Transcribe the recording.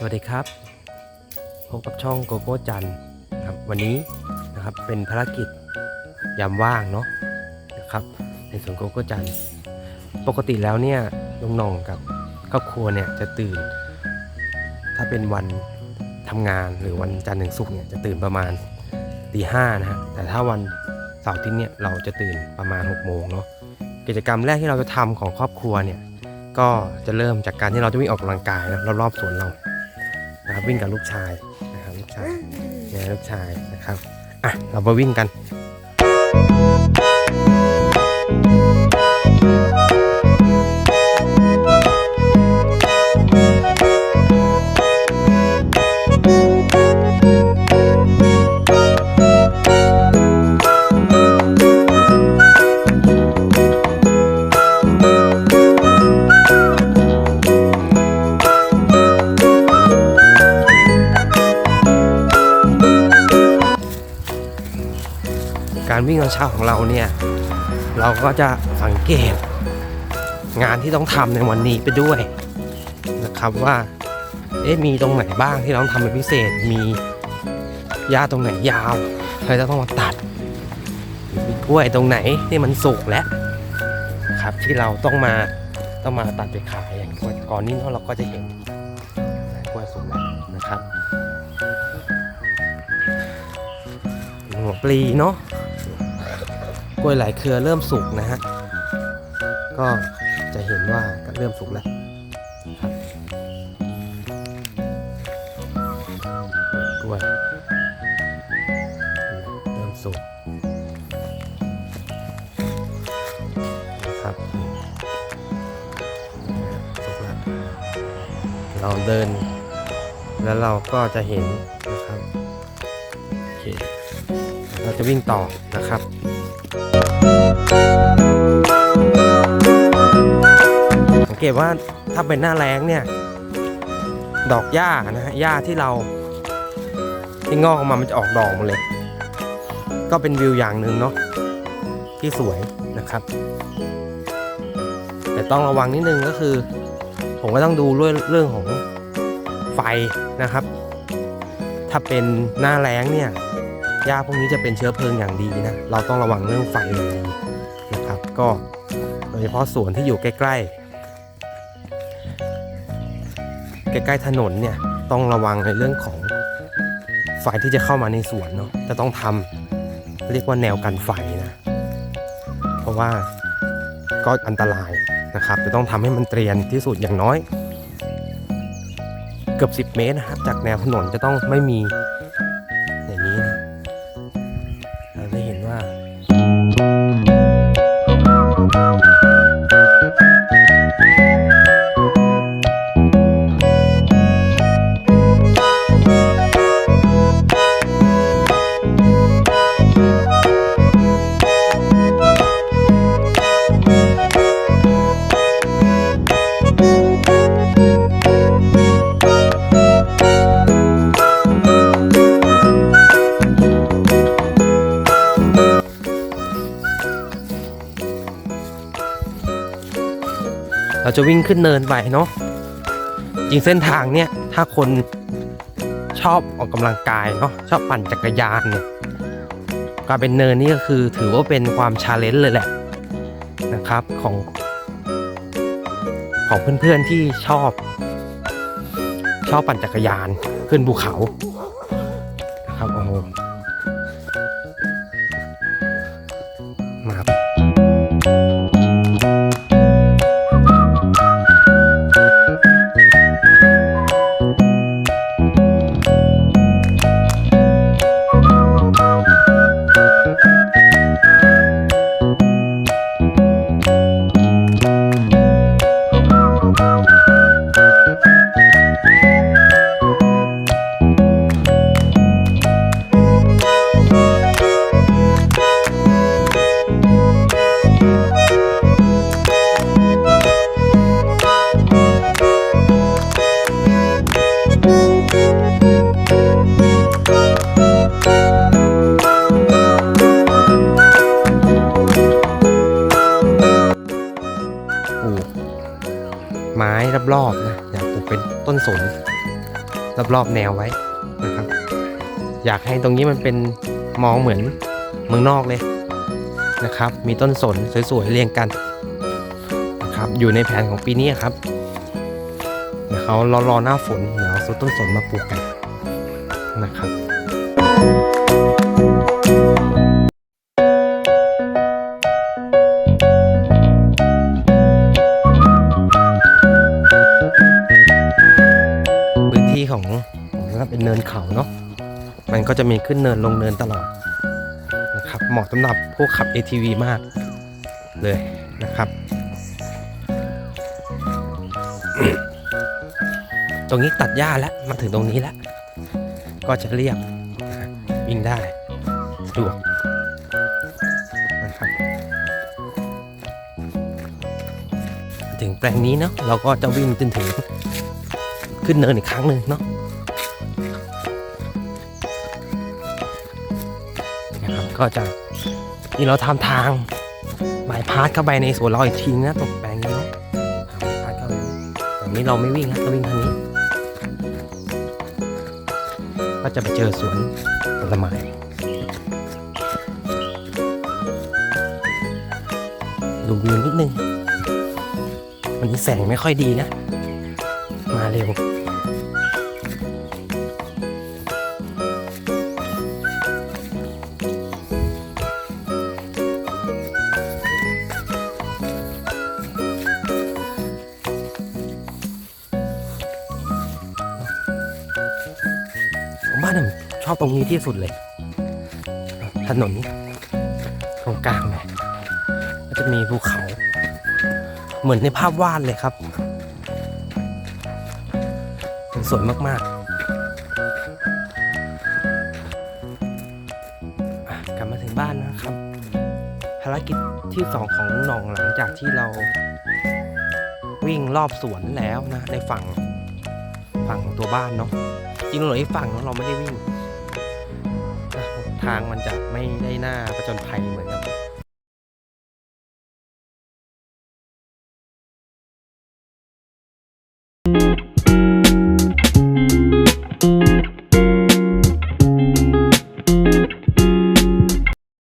สวัสดีครับพบกับช่องโกโก้จันครับวันนี้นะครับเป็นภารกิจยามว่างเนาะนะครับในสวนโกโก้จันปกติแล้วเนี่ยลุงน่องกับครอบครัวเนี่ยจะตื่น ถ้าเป็นวันทำงานหรือวันจันทร์ถึงศุกร์เนี่ยจะตื่นประมาณตีห้านะฮะแต่ถ้าวันเสาร์ทิตย์เนี่ยเราจะตื่นประมาณ6กโมงเนาะกิจกรรมแรกที่เราจะทำของครอบครัวเนี่ยก็จะเริ่มจากการที่เราจะวิ่งออกกำลังกายนะรอบๆสวนเรา นะครับวิ่งกับลูกชายนะครับลูกชายเนี่ยลูกชายนะครับอะเรามาวิ่งกัน การวิ่งตอนเช้าของเราเนี่ย เราก็จะสังเกตงานที่ต้องทำในวันนี้ไปด้วยนะครับว่า เอ๊ะมีตรงไหนบ้างที่เราต้องทำเป็นพิเศษ มีหญ้าตรงไหนยาวเราจะต้องมาตัด มีกล้วยตรงไหนที่มันสุกแล้วครับที่เราต้องมาต้องมาตัดไปขายอย่างก่อนนี้เราก็จะเห็นกล้วยสุกแล้วนะครับหัวปลีเนาะ วยหลายเครือเริ่มสุกนะฮะ ก็จะเห็นว่าก็เริ่มสุกแล้วกล้วยเริ่มสุกนะครับสุกแล้วเราเดิน แล้วเราก็จะเห็นนะครับโอเคเราจะวิ่งต่อนะครับ ตว่าถ้าเป็นหน้าแล้งเนี่ย ดอกหญ้านะฮะหญ้าที่เราที่งอกออกมามันจะออกดอกหมาเลย ก็เป็นวิวอย่างหนึ่งเนาะที่สวยนะครับ แต่ต้องระวังนิดนึงก็คือ ผมก็ต้องดูเรื่องเรื่องของไฟนะครับ ถ้าเป็นหน้าแล้งเนี่ยหญ้าพวกนี้จะเป็นเชื้อเพลิงอย่างดีนะ เราต้องระวังเรื่องไฟอย่างดีนะครับ ก็โดยเฉพาะสวนที่อยู่ใกล้ ๆ ใกล้ๆถนนเนี่ยต้องระวังในเรื่องของไฟที่จะเข้ามาในสวนเนาะจะต้องทำเรียกว่าแนวกันไฟนะ เพราะว่าก็อันตรายนะครับ จะต้องทำให้มันเตรียนที่สุดอย่างน้อย เกือบ 10 เมตรนะครับ จากแนวถนนจะต้องไม่มีอย่างนี้นะเราจะเห็นว่า จะวิ่งขึ้นเนินไปเนาะจริงเส้นทางเนี่ยถ้าคนชอบออกกำลังกายเนาะชอบปั่นจักรยานเนี่ยการเป็นเนินนี่ก็คือถือว่าเป็นความชาเลนจ์เลยแหละนะครับของ ของเพื่อนๆที่ชอบ ชอบปั่นจักรยานขึ้นภูเขานะครับโอ้โห สนรอบๆแนวไว้นะครับ อยากให้ตรงนี้มันเป็นมองเหมือนเมืองนอกเลยนะครับ มีต้นสนสวยๆเรียงกันนะครับอยู่ในแผนของปีนี้ครับเดี๋ยวเขารอรอหน้าฝนเดี๋ยวเอาต้นสนมาปลูกกันนะครับ ของผมก็เป็นเนินเขาเนาะมันก็จะมีขึ้นเนินลงเนินตลอดนะครับเหมาะสำหรับผู้ขับ ATV มากเลยนะครับ ตรงนี้ตัดหญ้าแล้วมาถึงตรงนี้แล้ว ก็จะเรียบวิ่งได้สะดวกนะครับถึงแปลงนี้เนาะเราก็จะวิ่งจนถึง ขึ้นเนินอีกครั้งหนึ่งเนาะนะครับก็จะนี่เราทำทางบายพาสเข้าไปในสวนเราอีกทีนะตกแปลงนี้เนาะทำบายพาสเข้าไปแต่นี้เราไม่วิ่งนะเราวิ่งทางนี้ ก็จะไปเจอสวนผลไม้ดูวิวนิดนึงวันนี้แสงไม่ค่อยดีนะ มาเร็ว ผมว่าเนี่ยชอบตรงนี้ที่สุดเลย ถนนตรงกลางเลยก็จะมีภูเขา เหมือนในภาพวาดเลยครับ สวยมากๆ กลับมาถึงบ้านนะครับ ภารกิจที่สองของหน่องหลังจากที่เราวิ่งรอบสวนแล้วนะ ในฝั่งฝั่งตัวบ้านเนาะจริงๆเหลืออีกฝั่งเนาะเราไม่ได้วิ่ง ทางมันจะไม่ได้หน้าประจนภัยเหมือนกับ